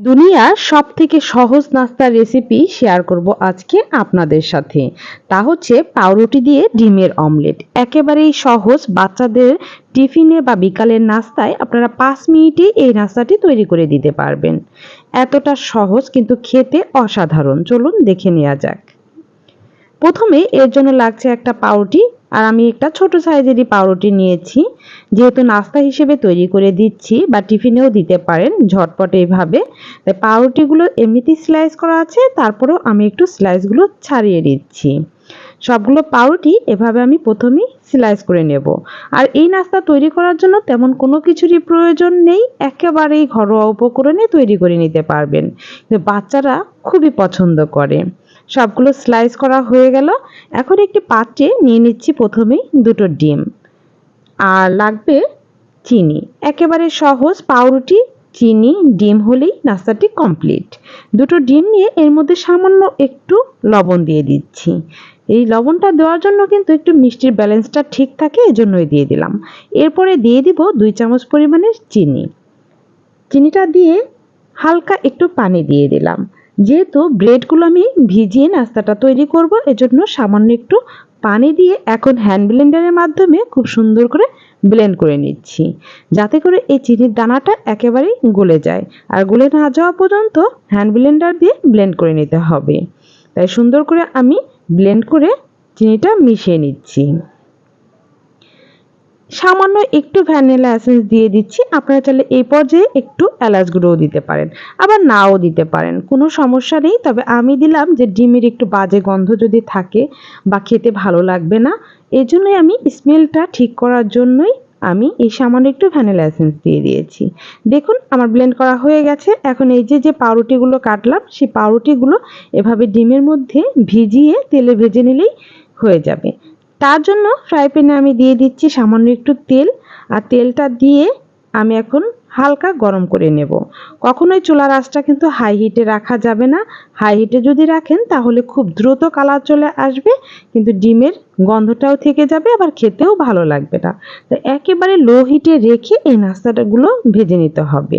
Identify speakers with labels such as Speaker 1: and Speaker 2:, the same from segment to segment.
Speaker 1: দুনিয়ার সব থেকে সহজ নাস্তার রেসিপি শেয়ার করব আজকে আপনাদের সাথে। তা হচ্ছে পাউরুটি দিয়ে ডিমের অমলেট একেবারেই সহজ, বাচ্চাদের টিফিনে বা বিকালের নাস্তায় আপনারা পাঁচ মিনিটে এই নাস্তাটি তৈরি করে দিতে পারবেন। এতটা সহজ কিন্তু খেতে অসাধারণ। চলুন দেখে নেওয়া যাক। প্রথমে এর জন্য লাগছে একটা পাউরুটি আর আমি একটা ছোট সাইজেরই পাউরুটি নিয়েছি। যেহেতু নাস্তা হিসেবে তৈরি করে দিচ্ছি বা টিফিনেও দিতে পারেন ঝটপট এইভাবে। তাই পাউরুটিগুলো এমনিতেই স্লাইস করা আছে, তারপরেও আমি একটু স্লাইসগুলো ছাড়িয়ে দিচ্ছি। সবগুলো পাউরুটি এভাবে আমি প্রথমেই স্লাইস করে নেব। আর এই নাস্তা তৈরি করার জন্য তেমন কোনো কিছুরই প্রয়োজন নেই, একেবারেই ঘরোয়া উপকরণে তৈরি করে নিতে পারবেন। বাচ্চারা খুবই পছন্দ করে। সবগুলো স্লাইস করা হয়ে গেল। এখন একটি পাত্রে নিয়ে নিচ্ছি প্রথমেই দুটো ডিম। আর লাগবে চিনি। একেবারে সহজ পাউরুটি, চিনি, ডিম হলেই নাস্তাটি কমপ্লিট দুটো ডিম নিয়ে এর মধ্যে সামান্য একটু লবণ দিয়ে দিচ্ছি। এই লবণটা দেওয়ার জন্য কিন্তু একটু মিষ্টির ব্যালেন্সটা ঠিক থাকে, এজন্যই দিয়ে দিলাম। এরপরে দিয়ে দিব দুই চামচ পরিমাণের চিনি। চিনিটা দিয়ে হালকা একটু পানি দিয়ে দিলাম। যেহেতু ব্রেডগুলো আমি ভিজিয়ে নাস্তাটা তৈরি করব, এজন্য সামান্য একটু পানি দিয়ে এখন হ্যান্ড ব্লেন্ডারের মাধ্যমে খুব সুন্দর করে ব্লেন্ড করে নিচ্ছি। যাতে করে এই চিনির দানাটা একেবারেই গলে যায়। আর গলে না যাওয়া পর্যন্ত হ্যান্ড ব্লেন্ডার দিয়ে ব্লেন্ড করে নিতে হবে। তাই সুন্দর করে আমি ব্লেন্ড করে চিনিটা মিশিয়ে নিচ্ছি। সামান্য একটু ভ্যানিলা এসেন্স দিয়ে দিচ্ছি। আপনারা চাইলে এই পর্যায়ে একটু এলাচ গুঁড়োও দিতে পারেন। আবার নাও দিতে পারেন। কোনো সমস্যা নেই। তবে আমি দিলাম যে ডিমের একটু বাজে গন্ধ যদি থাকে বা খেতে ভালো লাগবে না, এই জন্যই আমি স্মেলটা ঠিক করার জন্যই আমি এই সামান্য একটু ভ্যানিলা এসেন্স দিয়ে দিয়েছি। দেখুন, আমার ব্লেন্ড করা হয়ে গেছে। এখন এই যে যে পাউরুটিগুলো কাটলাম, সেই পাউরুটিগুলো এভাবে ডিমের মধ্যে ভিজিয়ে তেলে ভেজে নিলেই হয়ে যাবে। তার জন্য ফ্রাই প্যানে আমি দিয়ে দিচ্ছি সামান্য একটু তেল, আর তেলটা দিয়ে আমি এখন হালকা গরম করে নেব। কখনোই চুলার আঁচটা কিন্তু হাই হিটে রাখা যাবে না। হাই হিটে যদি রাখেন, তাহলে খুব দ্রুত কালার চলে আসবে, কিন্তু ডিমের গন্ধটাও থেকে যাবে, আবার খেতেও ভালো লাগবে না। তো একেবারে লো হিটে রেখে এই নাস্তাটাগুলো ভেজে নিতে হবে।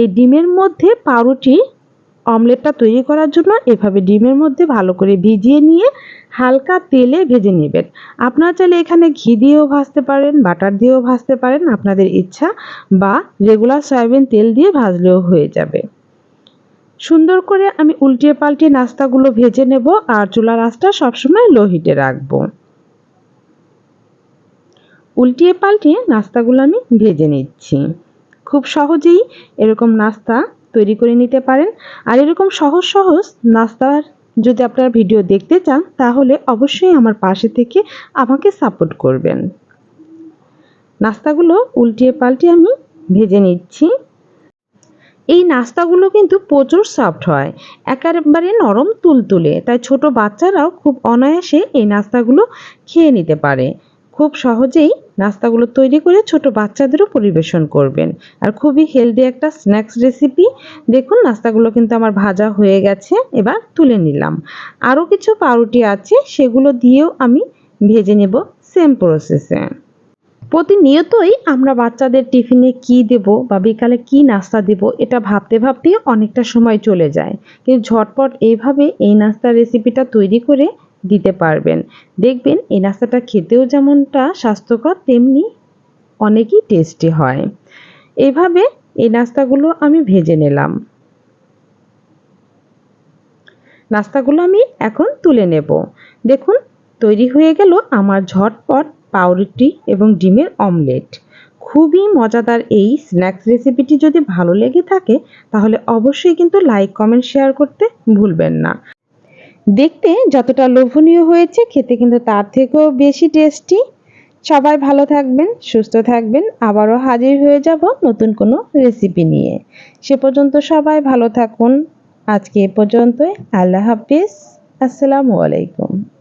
Speaker 1: এই ডিমের মধ্যে পাউরুটি অমলেটটা তৈরি করার জন্য এভাবে ডিমের মধ্যে ভালো করে ভিজিয়ে নিয়ে হালকা তেলে ভেজে নেবেন। আপনারা চাইলে এখানে ঘি দিয়েও ভাজতে পারেন, বাটার দিয়েও ভাজতে পারেন, আপনাদের ইচ্ছা বা রেগুলার সয়াবিন তেল দিয়ে ভাজলেও হয়ে যাবে। সুন্দর করে আমি উল্টিয়ে পাল্টিয়ে নাস্তাগুলো ভেজে নেব আর চুলার আঁচটা সবসময় লো হিটে রাখব। উল্টিয়ে পাল্টিয়ে নাস্তাগুলো আমি ভেজে নিচ্ছি। খুব সহজেই এরকম নাস্তা তৈরি করে নিতে পারেন। আর এরকম সহজ সহজ নাস্তার যদি আপনারা ভিডিও দেখতে চান, তাহলে অবশ্যই আমার পাশে থেকে আমাকে সাপোর্ট করবেন। নাস্তাগুলো উল্টিয়ে পাল্টিয়ে আমি ভেজে নিচ্ছি। এই নাস্তাগুলো কিন্তু প্রচুর সফট হয়, একেবারে নরম তুলতুলে, তাই ছোট বাচ্চারাও খুব অনায়াসে এই নাস্তাগুলো খেয়ে নিতে পারে। খুব সহজেই নাস্তাগুলো তৈরি করে ছোট বাচ্চাদেরও পরিবেশন করবেন। আর খুবই হেলদি একটা স্ন্যাক্স রেসিপি দেখুন, নাস্তাগুলো কিন্তু আমার ভাজা হয়ে গেছে, এবার তুলে নিলাম। আরও কিছু পাউরুটি আছে, সেগুলো দিয়েও আমি ভেজে নেব সেম প্রসেসে প্রতিনিয়তই আমরা বাচ্চাদের টিফিনে কি দেব বা বিকালে কি নাস্তা দেব, এটা ভাবতে ভাবতে অনেকটা সময় চলে যায়। কিন্তু ঝটপট এইভাবে এই নাস্তার রেসিপিটা তৈরি করে দিতে পারবেন। দেখবেন এই নাস্তাটা খেতেও যেমনটা স্বাস্থ্যকর, তেমনি অনেকই টেস্টি হয়। এভাবে এই নাস্তাগুলো আমি ভেজে নিলাম। নাস্তাগুলো আমি এখন তুলে নেব। দেখুন, তৈরি হয়ে গেল আমার ঝটপট পাউরুটি এবং ডিমের অমলেট। খুবই মজাদার এই স্ন্যাক্স রেসিপিটি যদি ভালো লেগে থাকে, তাহলে অবশ্যই কিন্তু লাইক, কমেন্ট, শেয়ার করতে ভুলবেন না। দেখতে যতটা লোভনীয় হয়েছে, খেতে কিন্তু তার থেকেও বেশি টেস্টি সবাই ভালো থাকবেন, সুস্থ থাকবেন, আবারও হাজির হয়ে যাব নতুন কোনো রেসিপি নিয়ে। সে পর্যন্ত সবাই ভালো থাকুন। আজকে এ পর্যন্তই। আল্লাহ হাফিজ। আসসালামু আলাইকুম।